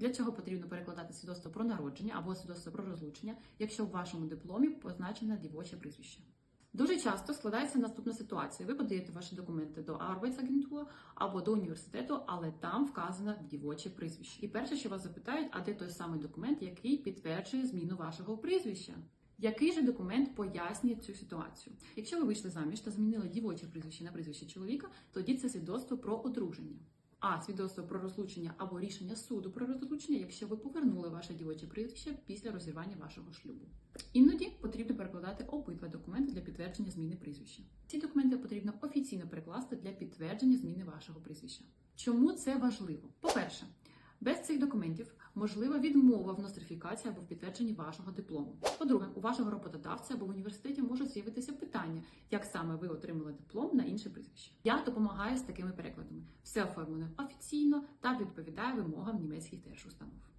Для цього потрібно перекладати свідоцтво про народження або свідоцтво про розлучення, якщо в вашому дипломі позначено дівоче прізвище. Дуже часто складається наступна ситуація. Ви подаєте ваші документи до Arbeitsagentur або до університету, але там вказано дівоче прізвище. І перше, що вас запитають, а де той самий документ, який підтверджує зміну вашого прізвища? Який же документ пояснює цю ситуацію? Якщо ви вийшли заміж та змінили дівоче прізвище на прізвище чоловіка, тоді це свідоцтво про одруження. А свідоцтво про розлучення або рішення суду про розлучення, якщо ви повернули ваше дівоче прізвище після розірвання вашого шлюбу. Іноді потрібно перекладати обидва документи для підтвердження зміни прізвища. Ці документи потрібно офіційно перекласти для підтвердження зміни вашого прізвища. Чому це важливо? По-перше, без цих документів можлива відмова в нострифікації або в підтвердженні вашого диплому. По-друге, у вашого роботодавця або в університеті можуть з'явитися питання, як саме ви отримали диплом на інше прізвище. Я допомагаю з такими перекладами. Все оформлено офіційно та відповідає вимогам німецьких держустанов.